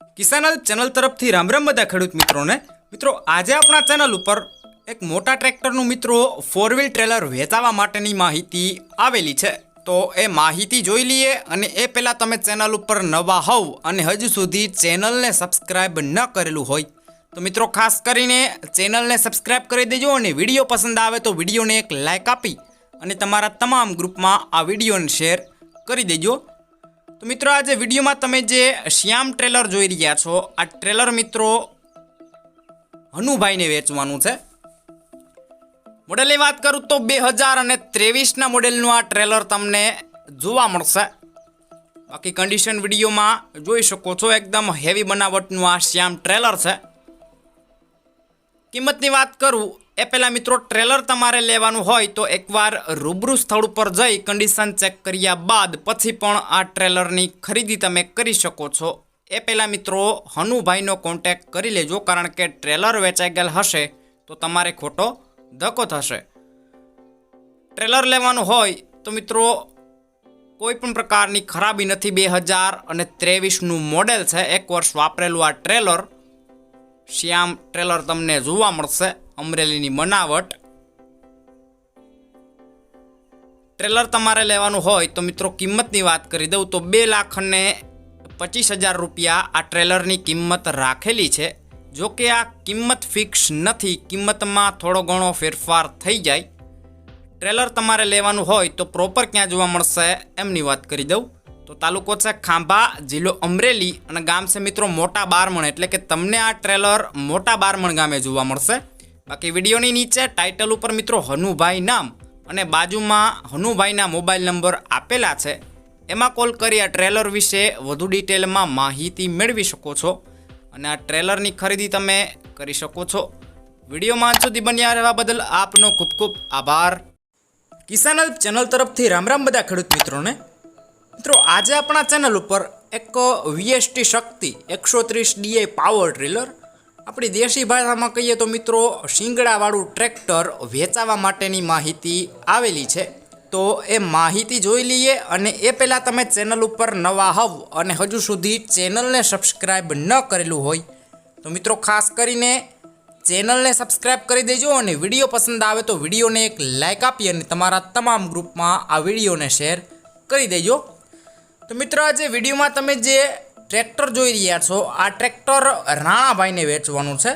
કિસાનલ channel તરફથી રામ રામ બધા ખેડૂત મિત્રોને. મિત્રો, આજે આપણા ચેનલ ઉપર એક મોટા ટ્રેક્ટરનું મિત્રો ફોર વ્હીલ ટ્રેલર વેચાવા માટેની માહિતી આવેલી છે. તો એ માહિતી જોઈ લઈએ અને એ પહેલાં તમે ચેનલ ઉપર નવા હોવ અને હજુ સુધી ચેનલને સબસ્ક્રાઈબ ન કરેલું હોય, તો મિત્રો ખાસ કરીને ચેનલને સબસ્ક્રાઈબ કરી દેજો અને વીડિયો પસંદ આવે તો વિડીયોને એક લાઇક આપી અને તમારા તમામ ગ્રુપમાં આ વિડીયોને શેર કરી દેજો. તો મિત્રો આજે વિડીયોમાં તમે જે શ્યામ ટ્રેલર જોઈ રહ્યા છો, આ ટ્રેલર મિત્રો હનુભાઈને વેચવાનું છે. મોડેલની વાત કરું તો બે હજાર અને ત્રેવીસના મોડેલનું આ ટ્રેલર તમને જોવા મળશે. બાકી કન્ડિશન વિડીયોમાં જોઈ શકો છો, એકદમ હેવી બનાવટનું આ શ્યામ ટ્રેલર છે. કિંમતની વાત કરું એ પહેલાં મિત્રો ટ્રેલર તમારે લેવાનું હોય તો એકવાર રૂબરૂ સ્થળ ઉપર જઈ કન્ડિશન ચેક કર્યા બાદ પછી પણ આ ટ્રેલરની ખરીદી તમે કરી શકો છો. એ પહેલાં મિત્રો, હનુભાઈનો કોન્ટેક કરી લેજો કારણ કે ટ્રેલર વેચાઈ ગયેલ હશે તો તમારે ખોટો ધક્કો થશે. ટ્રેલર લેવાનું હોય તો મિત્રો, કોઈ પણ પ્રકારની ખરાબી નથી બે હજાર અને ત્રેવીસનું મોડેલ છે. એક વર્ષ વાપરેલું આ ટ્રેલર શ્યામ ટ્રેલર તમને જોવા મળશે. અમરેલીની બનાવટ ટ્રેલર તમારે લેવાનું હોય તો મિત્રો કિંમતની વાત કરી દઉં તો બે લાખ અને પચીસ હજાર રૂપિયા આ ટ્રેલરની કિંમત રાખેલી છે. જો કે આ કિંમત ફિક્સ નથી, કિંમતમાં થોડો ઘણો ફેરફાર થઈ જાય. ટ્રેલર તમારે લેવાનું હોય તો પ્રોપર ક્યાં જોવા મળશે એમની વાત કરી દઉં. તો તાલુકો છે ખાંભા, જિલ્લો અમરેલી અને ગામ છે મિત્રો મોટા બારમણ. એટલે કે તમને આ ટ્રેલર મોટા બારમણ ગામે જોવા મળશે. બાકી વિડીયોની નીચે ટાઇટલ ઉપર મિત્રો હનુભાઈ નામ અને બાજુમાં હનુભાઈના મોબાઈલ નંબર આપેલા છે. એમાં કોલ કરી આ ટ્રેલર વિશે વધુ ડિટેલમાં માહિતી મેળવી શકો છો અને આ ટ્રેલરની ખરીદી તમે કરી શકો છો. વિડીયોમાં સુધી બન્યા રહેવા બદલ આપનો ખૂબ ખૂબ આભાર. કિસાનલ ચેનલ તરફથી રામ રામ બધા ખેડૂત મિત્રોને. મિત્રો, આજે આપણા ચેનલ ઉપર એક વીએસટી શક્તિ એકસો ત્રીસ ડીઆઈ પાવર ટ્રેલર આપણી દેશી ભાષામાં કહીએ તો મિત્રો, શિંગડાવાળું ટ્રેક્ટર વેચાવા માટેની માહિતી આવેલી છે. તો એ માહિતી જોઈ લઈએ અને એ પહેલાં તમે ચેનલ ઉપર નવા હોવ અને હજુ સુધી ચેનલને સબસ્ક્રાઈબ ન કરેલું હોય, તો મિત્રો ખાસ કરીને ચેનલને સબસ્ક્રાઇબ કરી દેજો અને વીડિયો પસંદ આવે તો વિડીયોને એક લાઇક આપી અને તમારા તમામ ગ્રુપમાં આ વિડીયોને શેર કરી દેજો. તો મિત્રો, આજે વિડીયોમાં તમે જે ટ્રેક્ટર જોઈ રહ્યા છો. આ ટ્રેક્ટર રાણાભાઈને વેચવાનું છે.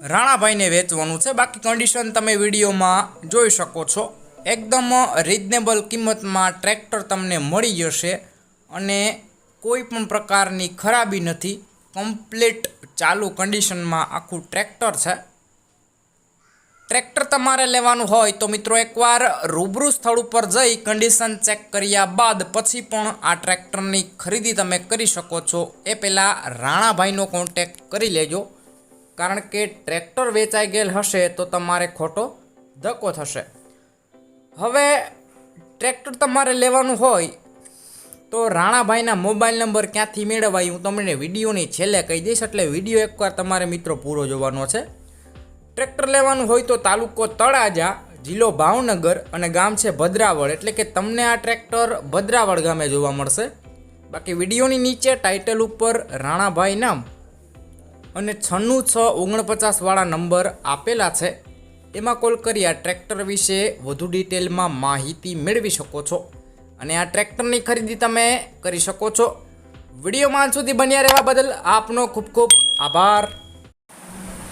રાણાભાઈને વેચવાનું છે. બાકી કન્ડિશન તમે વિડીયોમાં જોઈ શકો છો. એકદમ રિઝનેબલ કિંમતમાં ટ્રેક્ટર તમને મળી જશે અને કોઈ પણ પ્રકારની ખરાબી નથી. કમ્પ્લીટ ચાલુ કન્ડિશનમાં આખું ટ્રેક્ટર છે. ટ્રેક્ટર તમારે લેવાનું હોય તો મિત્રો એકવાર રૂબરૂ સ્થળ ઉપર જઈ કન્ડિશન ચેક કર્યા બાદ પછી પણ આ ટ્રેક્ટરની ખરીદી તમે કરી શકો છો. એ પહેલાં રાણાભાઈનો કોન્ટેક કરી લેજો. કારણ કે ટ્રેક્ટર વેચાઈ ગયેલ હશે તો તમારે ખોટો ધક્કો થશે. હવે ટ્રેક્ટર તમારે લેવાનું હોય તો રાણાભાઈના મોબાઈલ નંબર ક્યાંથી મેળવાય હું તમને વિડીયોની છેલ્લે કહી દઈશ. એટલે વીડિયો એકવાર તમારે મિત્રો પૂરો જોવાનો છે. ટ્રેક્ટર લેવાનું હોય તો તાલુકો તળાજા, જિલ્લો ભાવનગર અને ગામ છે ભદ્રાવળ. એટલે કે તમને આ ટ્રેક્ટર ભદ્રાવળ ગામે જોવા મળશે. બાકી વિડીયોની નીચે ટાઇટલ ઉપર રાણાભાઈ નામ અને છન્નું છ ઓગણપચાસવાળા નંબર આપેલા છે. એમાં કોલ કરી આ ટ્રેક્ટર વિશે વધુ ડિટેલમાં માહિતી મેળવી શકો છો. અને આ ટ્રેક્ટરની ખરીદી તમે કરી શકો છો. વીડિયો માન સુધી બન્યા રહેવા બદલ આપનો ખૂબ ખૂબ આભાર.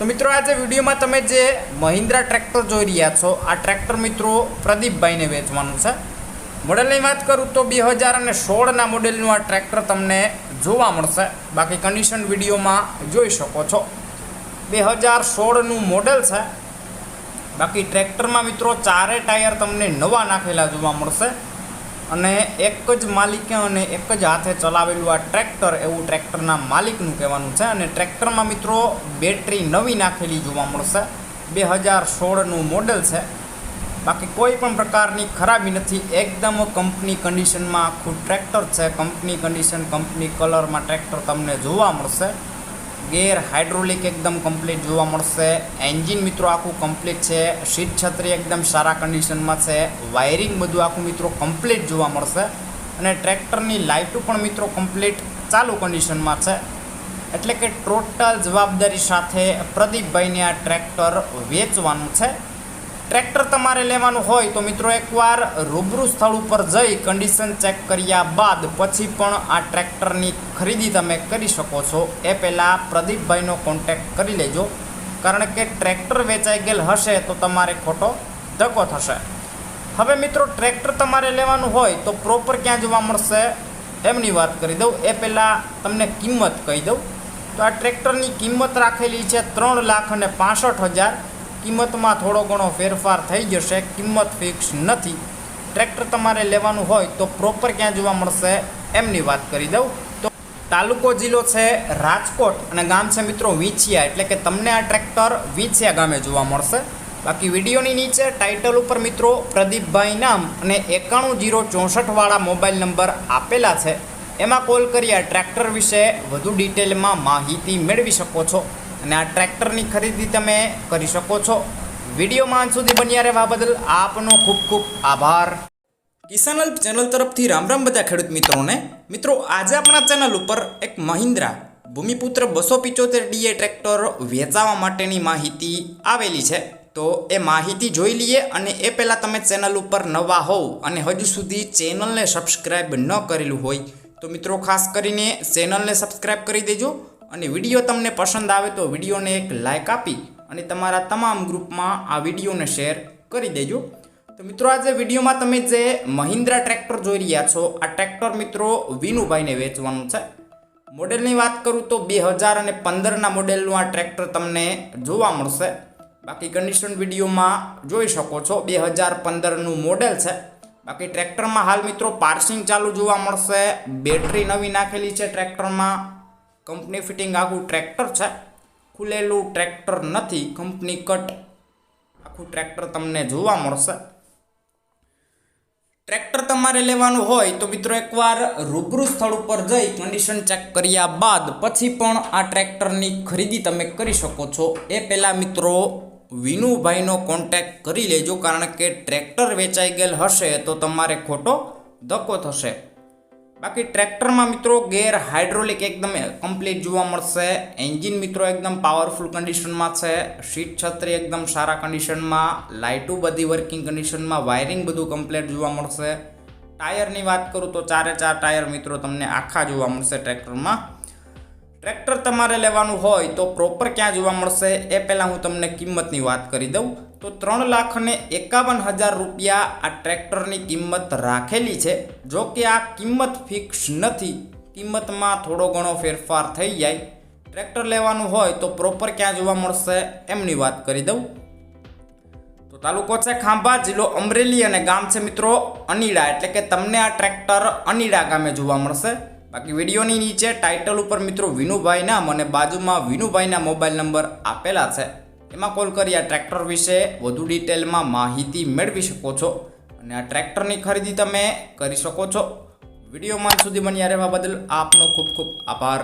તો મિત્રો આજે વિડીયોમાં તમે જે મહિન્દ્રા ટ્રેક્ટર જોઈ રહ્યા છો, આ ટ્રેક્ટર મિત્રો પ્રદીપભાઈને વેચવાનું છે. મોડેલની વાત કરું તો બે હજાર અને સોળના મોડેલનું આ ટ્રેક્ટર તમને જોવા મળશે. બાકી કન્ડિશન વિડીયોમાં જોઈ શકો છો. બે હજાર સોળનું મોડેલ છે. બાકી ટ્રેક્ટરમાં મિત્રો ચારે ટાયર તમને નવા નાખેલા જોવા મળશે. અને એક જ માલિકે અને એક જ હાથે ચલાવેલું આ ટ્રેક્ટર, એવું ટ્રેક્ટરના માલિકનું કહેવાનું છે. અને ટ્રેક્ટરમાં મિત્રો બેટરી નવી નાખેલી જોવા મળશે. બે હજાર સોળનું મોડેલ છે. બાકી કોઈ પણ પ્રકારની ખરાબી નથી. એકદમ કંપની કન્ડિશનમાં આખું ટ્રેક્ટર છે. કંપની કન્ડિશન કંપની કલરમાં ટ્રેક્ટર તમને જોવા મળશે. ગેર હાઇડ્રોલિક એકદમ કમ્પ્લીટ જોવા મળશે. એન્જિન મિત્રો આખું કમ્પ્લીટ છે. સીટ છત્રી એકદમ સારા કન્ડિશનમાં છે. વાયરિંગ બધું આખું મિત્રો કમ્પ્લીટ જોવા મળશે. અને ટ્રેક્ટરની લાઇટો પણ મિત્રો કમ્પ્લીટ ચાલુ કન્ડિશનમાં છે. એટલે કે ટોટલ જવાબદારી સાથે પ્રદીપભાઈને આ ટ્રેક્ટર વેચવાનું છે. ટ્રેક્ટર તમારે લેવાનું હોય તો મિત્રો એકવાર રૂબરૂ સ્થળ ઉપર જઈ કન્ડિશન ચેક કર્યા બાદ પછી પણ આ ટ્રેક્ટરની ખરીદી તમે કરી શકો છો. એ પહેલાં પ્રદીપભાઈનો કોન્ટેક્ટ કરી લેજો. કારણ કે ટ્રેક્ટર વેચાઈ ગયેલ હશે તો તમારે ખોટો ધક્કો થશે. હવે મિત્રો ટ્રેક્ટર તમારે લેવાનું હોય તો પ્રોપર ક્યાં જોવા મળશે એમની વાત કરી દઉં. એ પહેલાં તમને કિંમત કહી દઉં. તો આ ટ્રેક્ટરની કિંમત રાખેલી છે ત્રણ લાખ અને પાસઠ હજાર. કિંમતમાં થોડો ઘણો ફેરફાર થઈ જશે, કિંમત ફિક્સ નથી. ટ્રેક્ટર તમારે લેવાનું હોય તો પ્રોપર ક્યાં જોવા મળશે એમની વાત કરી દઉં. તો તાલુકો જિલ્લો છે રાજકોટ અને ગામ છે મિત્રો વીંછિયા, એટલે કે તમને આ ટ્રેક્ટર વીંછિયા ગામે જોવા મળશે. બાકી વિડીયોની નીચે ટાઇટલ ઉપર મિત્રો પ્રદીપભાઈ નામ અને એકાણું જીરો ચોસઠવાળા મોબાઈલ નંબર આપેલા છે. એમાં કોલ કરી આ ટ્રેક્ટર વિશે વધુ ડિટેલમાં માહિતી મેળવી શકો છો. અને આ ટ્રેક્ટરની ખરીદી તમે કરી શકો છો. વિડીયોમાં અંત સુધી બન્યા રહેવા બદલ આપનો ખૂબ ખૂબ આભાર. કિસાન હેલ્પ ચેનલ તરફથી રામ રામ બધા ખેડૂત મિત્રોને. મિત્રો, આજે આપણા ચેનલ ઉપર એક મહિન્દ્રા ભૂમિપુત્ર બસો પિચોતેર ડીએ ટ્રેક્ટર વેચાવા માટેની માહિતી આવેલી છે. તો એ માહિતી જોઈ લઈએ અને એ પહેલાં તમે ચેનલ ઉપર નવા હોવ અને હજુ સુધી ચેનલને સબસ્ક્રાઈબ ન કરેલું હોય, તો મિત્રો ખાસ કરીને ચેનલને સબસ્ક્રાઈબ કરી દેજો. અને વીડિયો તમને પસંદ આવે તો વિડીયોને એક લાઇક આપી અને તમારા તમામ ગ્રુપમાં આ વિડીયોને શેર કરી દેજો. તો મિત્રો, આજે વિડીયોમાં તમે જે મહિન્દ્રા ટ્રેક્ટર જોઈ રહ્યા છો, આ ટ્રેક્ટર મિત્રો વિનુભાઈને વેચવાનું છે. મોડેલની વાત કરું તો બે હજાર અને પંદરના મોડેલનું આ ટ્રેક્ટર તમને જોવા મળશે. બાકી કન્ડિશન વિડીયોમાં જોઈ શકો છો, બે હજાર પંદરનું મોડેલ છે. બાકી ટ્રેક્ટરમાં હાલ મિત્રો પાર્સિંગ ચાલુ જોવા મળશે, બેટરી નવી નાખેલી છે ટ્રેક્ટરમાં. કંપની ફિટિંગ આખું ટ્રેક્ટર છે. ખુલેલું ટ્રેક્ટર નથી, કંપની કટ. આખું ટ્રેક્ટર તમને જોવા મળશે. ટ્રેક્ટર તમારે લેવાનું હોય તો મિત્રો એકવાર રૂબરૂ સ્થળ ઉપર જઈ કન્ડિશન ચેક કર્યા બાદ પછી પણ આ ટ્રેક્ટરની ખરીદી તમે કરી શકો છો. એ પહેલાં મિત્રો વિનુભાઈનો કોન્ટેક્ટ કરી લેજો કારણ કે ટ્રેક્ટર વેચાઈ ગયેલ હશે તો તમારે ખોટો ધક્કો થશે. બાકી ટ્રેક્ટરમાં મિત્રો ગેર હાઇડ્રોલિક એકદમ કમ્પ્લીટ જોવા મળશે. એન્જિન મિત્રો એકદમ પાવરફુલ કન્ડિશનમાં છે. સીટ છત્રી એકદમ સારા કન્ડિશનમાં લાઇટો બધી વર્કિંગ કન્ડિશનમાં વાયરિંગ બધું કમ્પ્લીટ જોવા મળશે. ટાયરની વાત કરું તો ચારે ચાર ટાયર મિત્રો તમને આખા જોવા મળશે ટ્રેક્ટરમાં. ટ્રેક્ટર તમારે લેવાનું હોય તો પ્રોપર ક્યાં જોવા મળશે એ પહેલાં હું તમને કિંમતની વાત કરી દઉં. તો ત્રણ લાખ અને એકાવન હજાર રૂપિયા આ ટ્રેક્ટરની કિંમત રાખેલી છે. જો કે આ કિંમત ફિક્સ નથી, કિંમતમાં થોડો ઘણો ફેરફાર થઈ જાય. ટ્રેક્ટર લેવાનું હોય તો પ્રોપર ક્યાં જોવા મળશે એમની વાત કરી દઉં. તો તાલુકો છે ખાંભા, જિલ્લો અમરેલી અને ગામ છે મિત્રો અનીડા. એટલે કે તમને આ ટ્રેક્ટર અનીડા ગામે જોવા મળશે. બાકી વિડીયોની નીચે ટાઇટલ ઉપર મિત્રો વિનુભાઈ નામ અને બાજુમાં વિનુભાઈના મોબાઈલ નંબર આપેલા છે. એમાં કોલ કરી આ ટ્રેક્ટર વિશે વધુ ડિટેલમાં માહિતી મેળવી શકો છો અને આ ટ્રેક્ટરની ખરીદી તમે કરી શકો છો. વિડીયોમાં સુધી બન્યા રહેવા બદલ આપનો ખૂબ ખૂબ આભાર.